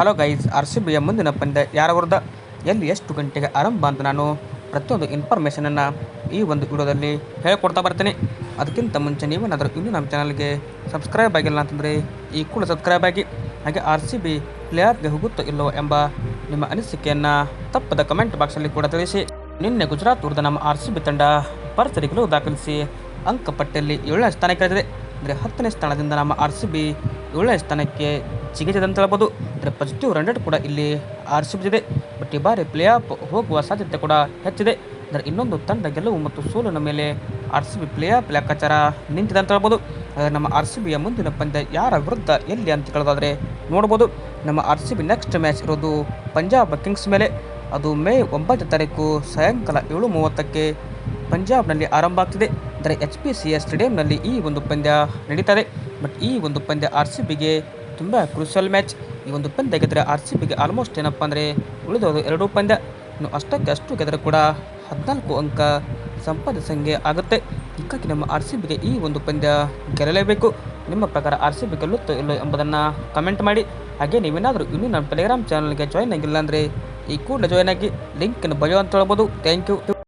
Hello guys R C ಬಿಯ ಮುಂದಿನ ಪಂದ್ಯ ಯಾರ ವಿರುದ್ಧ ಎಲ್ಲಿ ಎಷ್ಟು ಗಂಟೆಗೆ ಆರಂಭ ಅಂತ ನಾನು ಪ್ರತಿಯೊಂದು ಇನ್ಫಾರ್ಮೇಷನನ್ನು ಈ ಒಂದು ವಿಡಿಯೋದಲ್ಲಿ ಹೇಳ್ಕೊಡ್ತಾ ಬರ್ತೀನಿ. ಅದಕ್ಕಿಂತ ಮುಂಚೆ ನೀವೇನಾದರೂ ಇನ್ನೂ ನಮ್ಮ ಚಾನಲ್ಗೆ ಸಬ್ಸ್ಕ್ರೈಬ್ ಆಗಿಲ್ಲ ಅಂತಂದರೆ ಈ ಕೂಡ ಸಬ್ಸ್ಕ್ರೈಬ್ ಆಗಿ, ಹಾಗೆ ಆರ್ ಸಿ ಬಿ ಪ್ಲೇಯರ್ಗೆ ಹೋಗುತ್ತೋ ಇಲ್ಲವೋ ಎಂಬ ನಿಮ್ಮ ಅನಿಸಿಕೆಯನ್ನು ತಪ್ಪದ ಕಮೆಂಟ್ ಬಾಕ್ಸಲ್ಲಿ ಕೂಡ ತಿಳಿಸಿ. ನಿನ್ನೆ ಗುಜರಾತ್ ವಿರುದ್ಧ ನಮ್ಮ ಆರ್ ಸಿ ಬಿ ತಂಡ ಗೆಲುವು ದಾಖಲಿಸಿ ಅಂಕಪಟ್ಟಿಯಲ್ಲಿ ಏಳನೇ ಸ್ಥಾನಕ್ಕೆ ಇಳಿದಿದೆ ಅಂದರೆ ಹತ್ತನೇ ಸ್ಥಾನದಿಂದ ನಮ್ಮ ಆರ್ ಸಿ ಬಿ ಏಳನೇ ಸ್ಥಾನಕ್ಕೆ ಜಿಗಿದಿದೆ ಅಂತ ಹೇಳ್ಬೋದು ಅಂದರೆ ಪಾಸಿಟಿವ್ ರನ್ ಕೂಡ ಇಲ್ಲಿ ಆರ್ ಸಿ ಇದೆ. ಬಟ್ ಈ ಬಾರಿ ಪ್ಲೇ ಆಫ್ ಹೋಗುವ ಸಾಧ್ಯತೆ ಕೂಡ ಹೆಚ್ಚಿದೆ. ಅಂದರೆ ಇನ್ನೊಂದು ತಂಡ ಗೆಲುವು ಮತ್ತು ಸೋಲಿನ ಮೇಲೆ R C B play off ಲೆಕ್ಕಾಚಾರ ನಿಂತಿದೆ ಅಂತ ಹೇಳ್ಬೋದು. ನಮ್ಮ ಆರ್ ಸಿ ಬಿಯ ಮುಂದಿನ ಪಂದ್ಯ ಯಾರ ವಿರುದ್ಧ, ಎಲ್ಲಿ ಅಂತ ಕೇಳೋದಾದರೆ ನೋಡ್ಬೋದು. ನಮ್ಮ R C B next match ಇರೋದು ಪಂಜಾಬ್ ಕಿಂಗ್ಸ್ ಮೇಲೆ. ಅದು ಮೇ ಒಂಬತ್ತು ತಾರೀಕು ಸಾಯಂಕಾಲ ಏಳು ಮೂವತ್ತಕ್ಕೆ ಪಂಜಾಬ್ನಲ್ಲಿ ಆರಂಭ ಆಗ್ತಿದೆ. ಅಂದರೆ ಎಚ್ ಪಿ ಸಿ ಎಸ್ ಸ್ಟೇಡಿಯಂನಲ್ಲಿ ಈ ಒಂದು ಪಂದ್ಯ ನಡೀತದೆ. ಬಟ್ ಈ ಒಂದು ಪಂದ್ಯ ಆರ್ ಸಿ ಬಿಗೆ ತುಂಬ ಕ್ರೂಷಿಯಲ್ ಮ್ಯಾಚ್ ಈ ಒಂದು ಪಂದ್ಯ ಗೆದ್ದರೆ ಆರ್ ಸಿ ಬಿಗೆ ಆಲ್ಮೋಸ್ಟ್ ಏನಪ್ಪ ಅಂದರೆ ಉಳಿದೋದು ಎರಡೂ ಪಂದ್ಯ. ಇನ್ನು ಅಷ್ಟಕ್ಕೆ ಅಷ್ಟು ಗೆದ್ದರೆ ಕೂಡ ಹದಿನಾಲ್ಕು ಅಂಕ ಸಂಪಾದಿಸಂಗೆ ಆಗುತ್ತೆ. ಹೀಗಾಗಿ ನಮ್ಮ ಆರ್ ಸಿ ಬಿಗೆ ಈ ಒಂದು ಪಂದ್ಯ ಗೆಲ್ಲಲೇಬೇಕು. ನಿಮ್ಮ ಪ್ರಕಾರ ಆರ್ ಸಿ ಬಿ ಗೆಲ್ಲುತ್ತೋ ಇಲ್ಲೋ ಎಂಬುದನ್ನು ಕಮೆಂಟ್ ಮಾಡಿ. ಹಾಗೆ ನೀವೇನಾದರೂ ಇನ್ನೂ ನಮ್ಮ ಟೆಲಿಗ್ರಾಮ್ ಚಾನಲ್ಗೆ ಜಾಯ್ನ್ ಆಗಿಲ್ಲ ಅಂದರೆ ಈ ಕೂಡ ಜಾಯ್ನ್ ಆಗಿ ಲಿಂಕನ್ನು ಬಯೋ ಅಂತ ಹೇಳ್ಬೋದು. Thank you